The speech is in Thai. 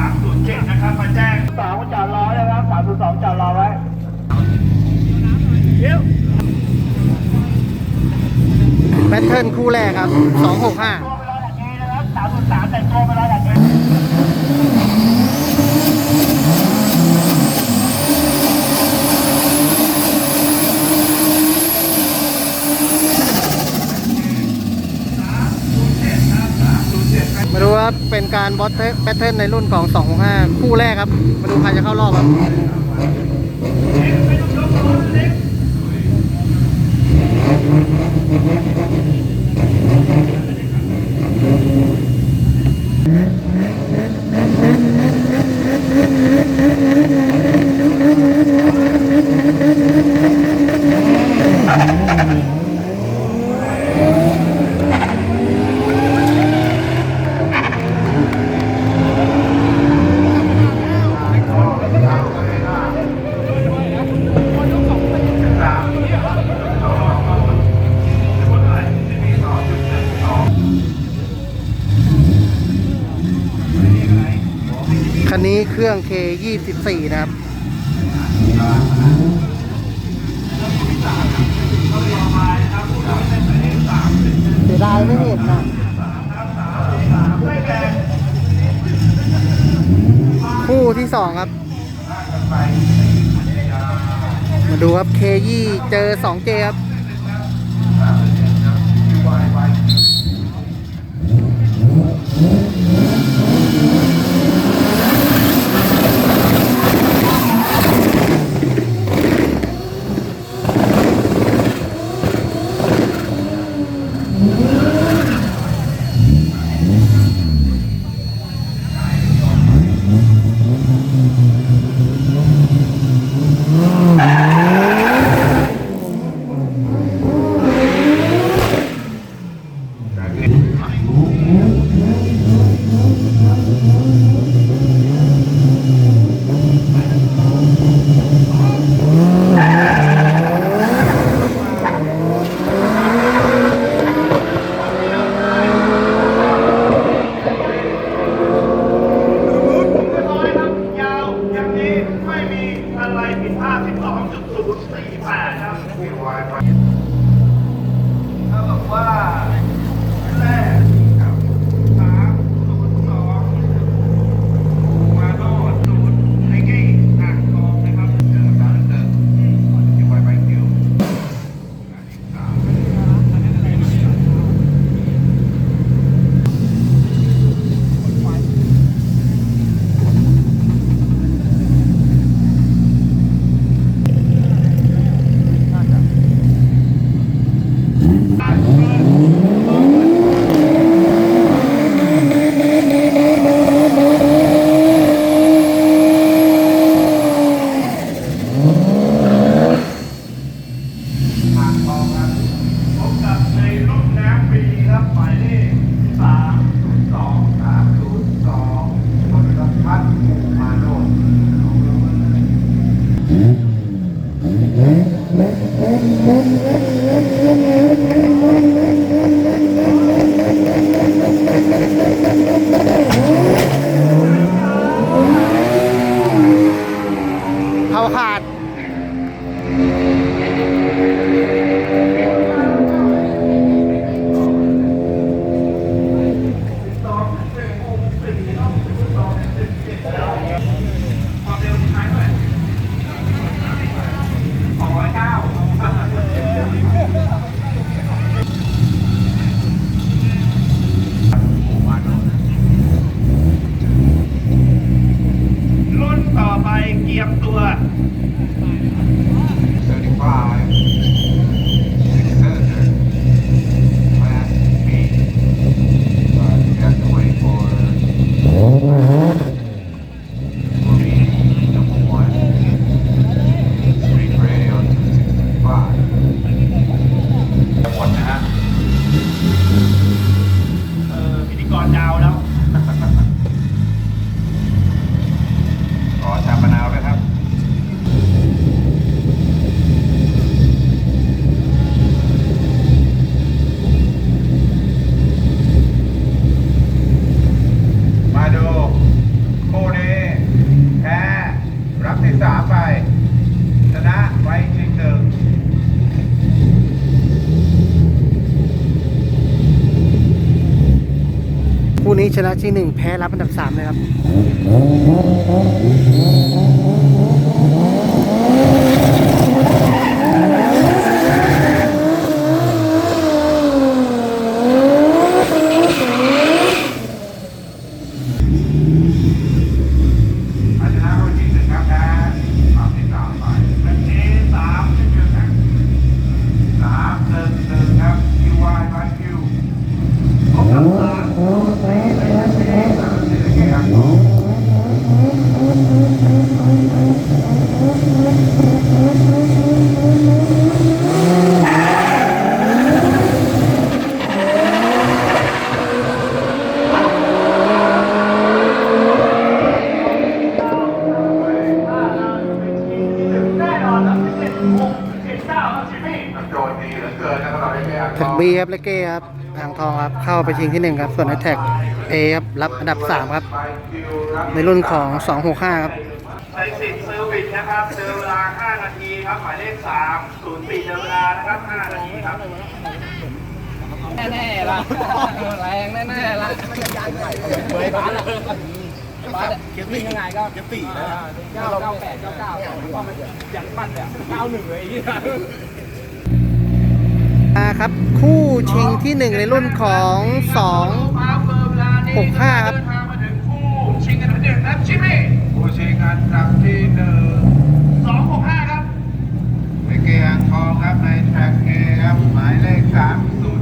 307 นะครับมาแจ้งสองจอดรอเลยครับ302จอดรอไว้เดี๋วแบทเทิลคู่แรกครับ 265 การบอสแพทเทิร์นในรุ่นของ 265 คู่แรกครับ มาดูใครจะเข้ารอบครับเครื่อง K24 นะครับเสียดายไม่เห็นนะคู่ที่สองครับ มาดูครับ K2 เจอสองเจครับ Mm-hmm. ชนะที่หนึ่งแพ้รับอันดับสามเลยครับ อาชนะคนที่หนึ่งครับนะสามสิบสามไป เป็นเอสามเช่นเดียวกัน สามหนึ่งหนึ่งครับ QY by Q พบกับสาม สามสิบเอ็ดครับ แน่นอนครับเจ็ดหกเจ็ดเก้าครับจิมมี่ โจทย์ดีเอเกินนะเราได้แท็กบีครับเลเก้ครับอ่างทองครับเข้าไปชิงที่หนึ่งครับ ส่วนไอแท็กเอครับรับอันดับสามครับ by Q ครับในรุ่นของ265ครับ ครับหมายเลข3 0 4เจอเวลานะครับ5นาทีครับแน่ๆละแรงแน่ๆละเฮ้ยบ้านละบ้านเก็บวิ่งยังไงก็เก็บสี่นะเก้าเก้าแปดเก้าเก้าก็มันยันปั้นเนี่ยเก้าหนึ่งเลยไอ้เหี้ยอ่าครับคู่ชิงที่หนึ่งในรุ่นของมาเบอร์เวลานี้หกห้าครับเดินทางมาถึงคู่ชิงกันที่หนึ่งนะครับจิมมี่ผู้ชิงอันดับที่หนึ่ง265ครับ แกียร์ทองครับในแท็กเกีหมายเลขสามศูนย์